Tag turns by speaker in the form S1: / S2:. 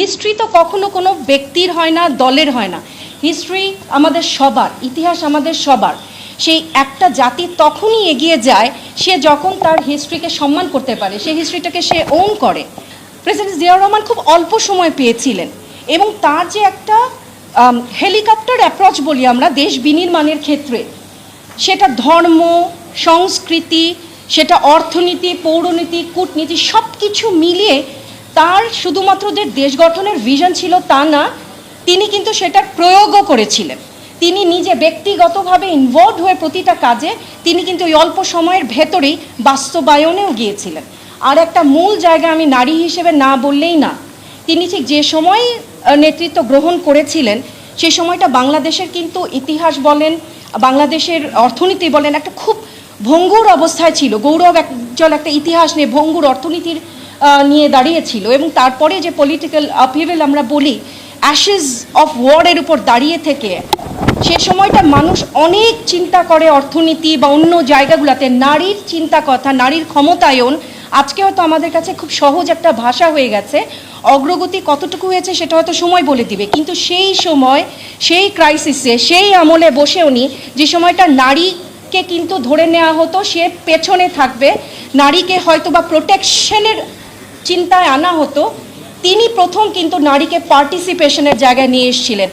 S1: History তো কখনো কোনো ব্যক্তির হয় না, দলের হয় না। হিস্ট্রি আমাদের সবার, ইতিহাস আমাদের সবার। সেই একটা জাতি তখনই এগিয়ে যায়, সে যখন তার হিস্ট্রিকে সম্মান করতে পারে সেই হিস্ট্রিটাকে সে ওন করে। প্রেসিডেন্ট জিয়াউর রহমান খুব অল্প সময় পেয়েছিলেন এবং তার যে একটা হেলিকপ্টার অ্যাপ্রোচ বলি আমরা, দেশ বিনির্মাণের ক্ষেত্রে, সেটা ধর্ম, সংস্কৃতি, সেটা অর্থনীতি, পৌরনীতি, কূটনীতি সব কিছু মিলিয়ে তার শুধুমাত্র যে দেশ গঠনের ভিশন ছিল তা না, তিনি কিন্তু সেটার প্রয়োগও করেছিলেন। তিনি নিজে ব্যক্তিগতভাবে ইনভলভ হয়ে প্রতিটা কাজে তিনি কিন্তু ওই অল্প সময়ের ভেতরেই বাস্তবায়নেও গিয়েছিলেন। আর একটা মূল জায়গা আমি নারী হিসেবে না বললেই না, তিনি ঠিক যে সময় নেতৃত্ব গ্রহণ করেছিলেন সেই সময়টা বাংলাদেশের কিন্তু ইতিহাস বলেন, বাংলাদেশের অর্থনীতি বলেন, একটা খুব ভঙ্গুর অবস্থায় ছিল। গৌরব একজল একটা ইতিহাস নিয়ে ভঙ্গুর অর্থনীতির নিয়ে দাঁড়িয়েছিল এবং তারপরে যে পলিটিক্যাল আপহিভেল আমরা বলি অ্যাশেজ অফ ওয়ারের উপর দাঁড়িয়ে থেকে, সে সময়টা মানুষ অনেক চিন্তা করে অর্থনীতি বা অন্য জায়গাগুলোতে, নারীর চিন্তা কথা, নারীর ক্ষমতায়ন, আজকে হয়তো আমাদের কাছে খুব সহজ একটা ভাষা হয়ে গেছে, অগ্রগতি কতটুকু হয়েছে সেটা হয়তো সময় বলে দিবে, কিন্তু সেই সময়, সেই ক্রাইসিসে সেই আমলে বসে উনি, যে সময়টা নারীকে কিন্তু ধরে নেওয়া হতো, সে পেছনে থাকবে, নারীকে হয়তো বা প্রোটেকশনের চিন্তায় আনা হতো তিনি প্রথম কিন্তু নারীকে পার্টিসিপেশনের জায়গায় নিয়ে এসেছিলেন।